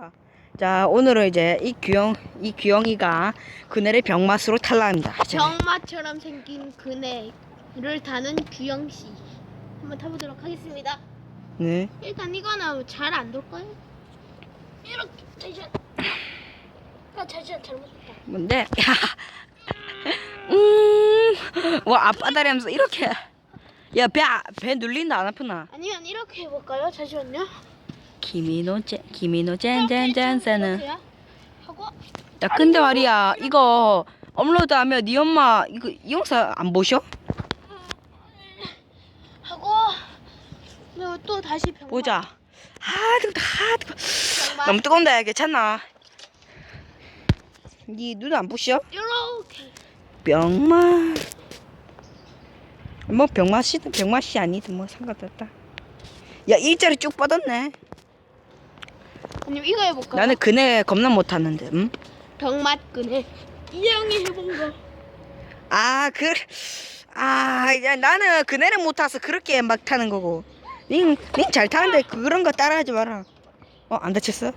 아, 자 오늘은 이제 이 규영 이 규영이가 그네를 병맛으로 탈락합니다. 자, 병마처럼 생긴 그네를 타는 규영 씨. 한번 타보도록 하겠습니다. 네. 일단 이거는 잘 안 돌까요? 이렇게 잠시만. 아 잠시만 잘못했다. 뭔데? 야. 음. 와 앞바다리 하면서 이렇게. 야배배 눌린다 안 아프나? 아니면 이렇게 해볼까요? 잠시만요. 기미노 젠 젠젠젠세는. 이렇게요? 하고 야 근데 말이야 이거 업로드하면 네 엄마 이거 이 영상 안 보셔? 하고 그리고 또 다시 병마. 보자. 아. 아 뜨거. 병마. 너무 뜨거운데 괜찮나? 네 눈 안 부셔? 이렇게. 병맛 뭐 병맛이든 병맛이 아니든 뭐 상관없다 야 일자리 쭉 뻗었네 아니면 이거 해볼까요? 나는 그네 겁나 못하는데 음? 병맛 그네. 이형이 해본 거. 아 그.. 아 야, 나는 그네를 못 타서 그렇게 막 타는 거고 닌닌잘 타는데 그런 거 따라하지 마라 어 안 다쳤어?